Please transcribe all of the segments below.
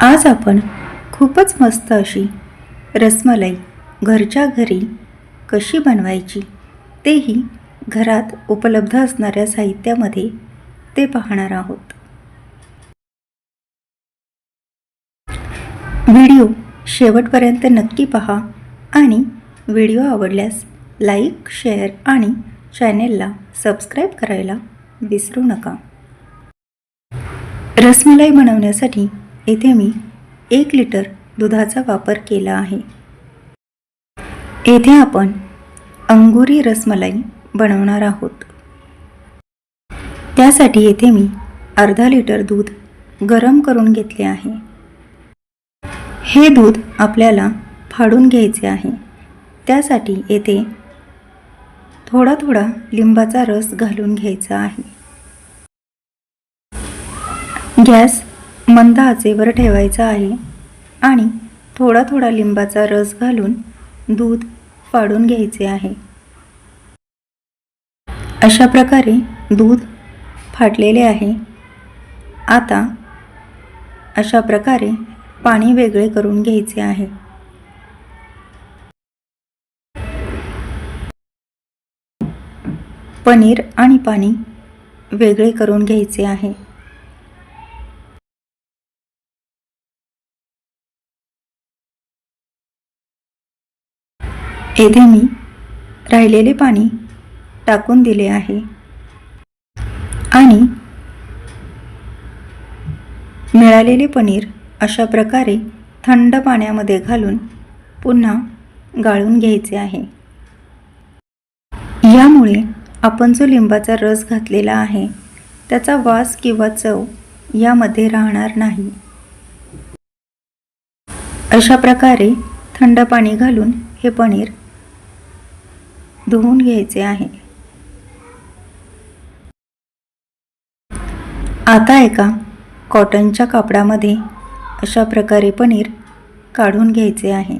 आज आपण खूपच मस्त अशी रसमलाई घरच्या घरी कशी बनवायची तेही घरात उपलब्ध असणाऱ्या साहित्यामध्ये ते पाहणार आहोत. व्हिडिओ शेवटपर्यंत नक्की पहा आणि व्हिडिओ आवडल्यास लाईक शेअर आणि चॅनेलला सबस्क्राईब करायला विसरू नका. रसमलाई बनवण्यासाठी येथे मी एक लिटर दुधाचा वापर केला आहे. येथे आपण अंगुरी रसमलाई बनवणार आहोत. त्यासाठी येथे मी अर्धा लिटर दूध गरम करून घेतले आहे. हे दूध आपल्याला फाडून घ्यायचे आहे. त्यासाठी येथे थोडा थोडा लिंबाचा रस घालून घ्यायचा आहे. गॅस मंद आचेवर ठेवायचा आहे आणि थोडा थोडा लिंबाचा रस घालून दूध फाडून घ्यायचे आहे. अशा प्रकारे दूध फाटलेले आहे. आता अशा प्रकारे पाणी वेगळे करून घ्यायचे आहे. पनीर आणि पाणी वेगळे करून घ्यायचे आहे. येथे मी राहिलेले पाणी टाकून दिले आहे. आणि मिळालेले पनीर अशा प्रकारे थंड पाण्यामध्ये घालून पुन्हा गाळून घ्यायचे आहे. यामुळे आपण जो लिंबाचा रस घातलेला आहे त्याचा वास किंवा चव यामध्ये राहणार नाही. अशा प्रकारे थंड पाणी घालून हे पनीर धुवून घ्यायचे आहे. आता एका कॉटनच्या कापडामध्ये अशा प्रकारे पनीर काढून घ्यायचे आहे.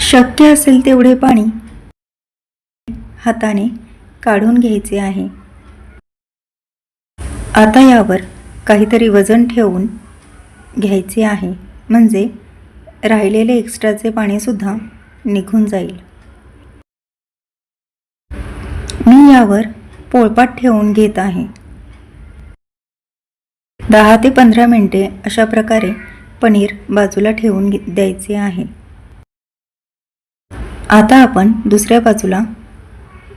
शक्य असेल तेवढे पाणी हाताने काढून घ्यायचे आहे. आता यावर काहीतरी वजन ठेवून घ्यायचे आहे. म्हणजे राहिलेले एक्स्ट्राचे पाणीसुद्धा निघून जाईल. मी यावर पोळपाट ठेवून घेत आहे. दहा ते पंधरा मिनटे अशा प्रकारे पनीर बाजूला ठेवून घे- द्यायचे आहे. आता आपण दुसऱ्या बाजूला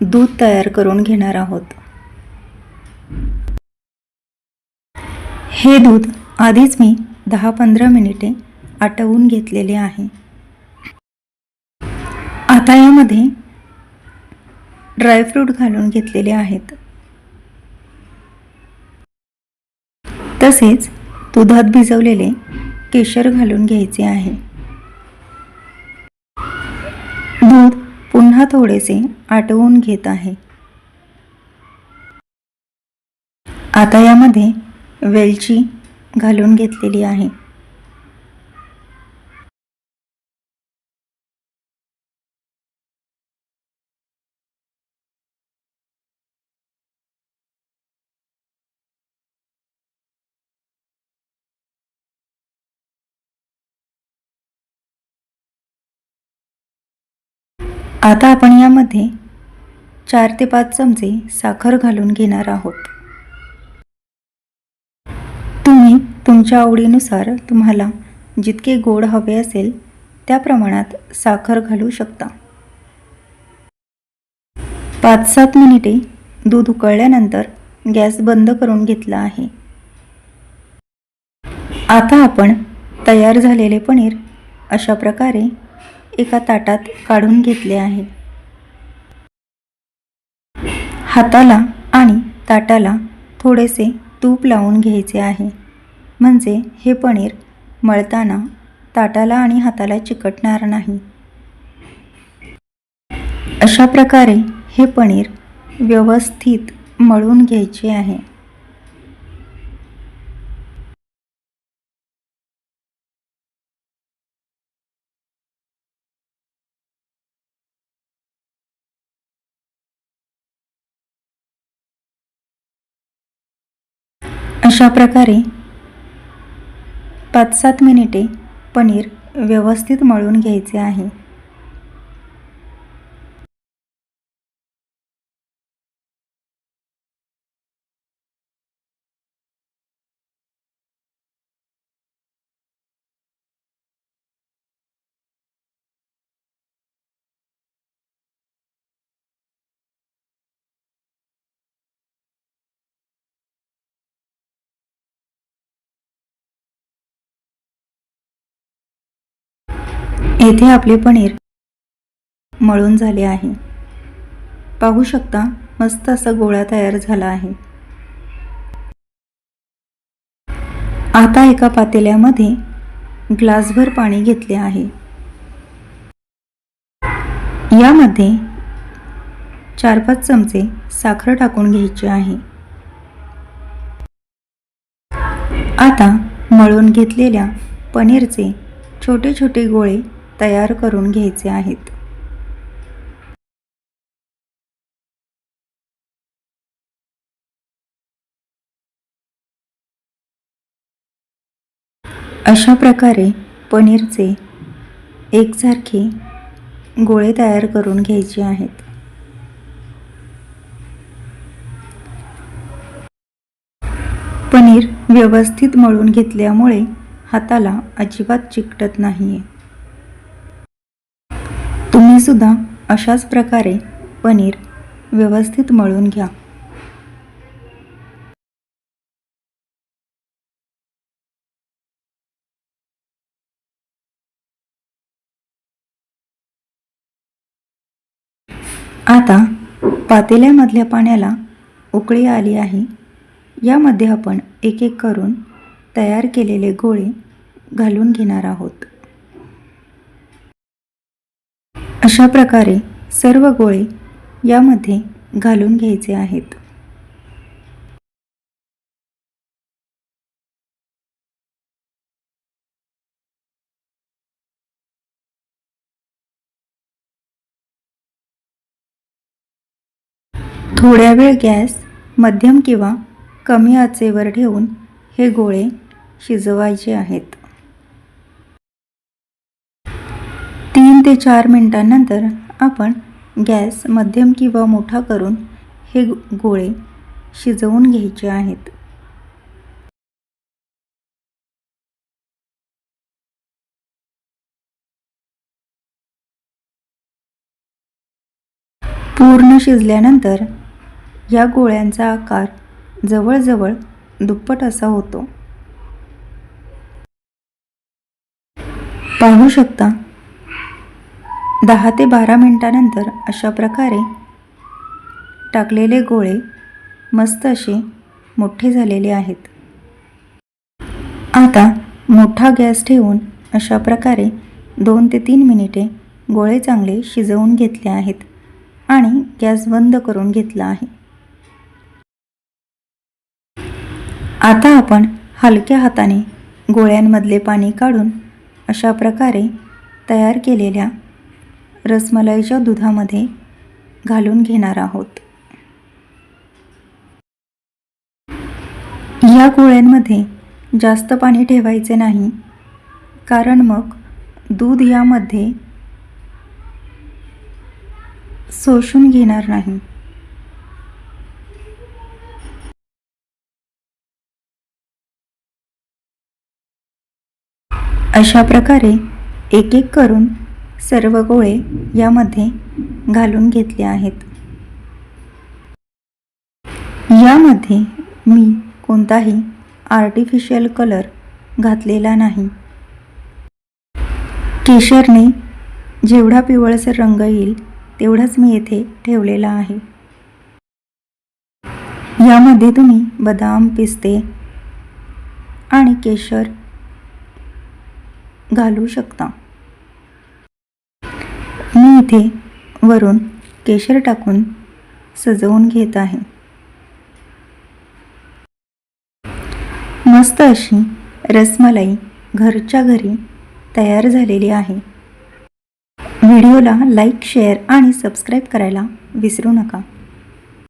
दूध तयार करून घेणार आहोत. हे दूध आधीच मी दहा पंधरा मिनिटे आटवून घेतलेले आहे. आता यामध्ये ड्रायफ्रूट घालून घेतलेले आहेत. तसेच दुधात भिजवलेले केशर घालून घ्यायचे आहे. दूध पुन्हा थोडेसे आटवून घेत आहे. आता यामध्ये वेलची घालून घेतलेली आहे. आता आपण यामध्ये चार ते पाच चमचे साखर घालून घेणार आहोत. तुम्ही तुमच्या आवडीनुसार तुम्हाला जितके गोड हवे असेल त्या प्रमाणात साखर घालू शकता. पाच सात मिनिटे दूध उकळल्यानंतर गॅस बंद करून घेतला आहे. आता आपण तयार झालेले पनीर अशा प्रकारे एका ताटात काढून घेतले आहे हाताला आणि ताटाला थोडेसे तूप लावून घ्यायचे आहे. म्हणजे हे पनीर मळताना ताटाला आणि हाताला चिकटणार नाही. अशा प्रकारे हे पनीर व्यवस्थित मळून घ्यायचे आहे. अशा प्रकारे पाच सात मिनिटे पनीर व्यवस्थित मळून घ्यायचे आहे. येथे आपले पनीर मळून झाले आहे. पाहू शकता मस्त असा गोळा तयार झाला आहे. आता एका पातेल्यामध्ये ग्लासभर पाणी घेतले आहे. यामध्ये चार पाच चमचे साखर टाकून घ्यायची आहे. आता मळून घेतलेल्या पनीरचे छोटे छोटे गोळे तयार करून घ्यायचे आहेत. अशा प्रकारे पनीरचे एकसारखे गोळे तयार करून घ्यायचे आहेत. पनीर व्यवस्थित मळून घेतल्यामुळे हाताला अजिबात चिकटत नाहीये. आहे सुद्धा अशाच प्रकारे पनीर व्यवस्थित मळून घ्या. आता पातेल्यामधल्या पाण्याला उकळी आली आहे. यामध्ये आपण एक एक करून तयार केलेले गोळे घालून घेणार आहोत. अशा प्रकारे सर्व गोळे यामध्ये घालून घ्यायचे आहेत. थोड्या वेळ गॅस मध्यम किंवा कमी आचेवर ठेवून हे गोळे शिजवायचे आहेत तीन ते चार मिनटांनंतर आपण गॅस मध्यम किंवा मोठा करून हे गोळे शिजवून घ्यायचे आहेत. पूर्ण शिजल्यानंतर या गोळ्यांचा आकार जवळजवळ दुप्पट असा होतो. पाहू शकता दहा ते बारा मिनटानंतर अशा प्रकारे टाकलेले गोळे मस्त असे मोठे झालेले आहेत. आता मोठा गॅस ठेवून अशा प्रकारे दोन ते तीन मिनिटे गोळे चांगले शिजवून घेतले आहेत आणि गॅस बंद करून घेतला आहे. आता आपण हलक्या हाताने गोळ्यांमधले पाणी काढून अशा प्रकारे तयार केलेल्या रसमलाईच्या दुधामध्ये घालून घेणार आहोत. या गोळ्यांमध्ये जास्त पाणी ठेवायचे नाही कारण मग दूध यामध्ये शोषून घेणार नाही. अशा प्रकारे एक एक करून सर्व गोळे यामध्ये घालून घेतले आहेत. यामध्ये मी कोणताही आर्टिफिशियल कलर घातलेला नाही. केशरने जेवढा पिवळसर रंग येईल तेवढाच मी येथे ठेवलेला आहे. यामध्ये तुम्ही बदाम पिस्ते आणि केशर घालू शकता. मी इथे वरून केशर टाकून सजवून घेत आहे. मस्त अशी रसमलाई घरच्या घरी तयार झालेली आहे. व्हिडिओला लाईक शेअर आणि सबस्क्राईब करायला विसरू नका.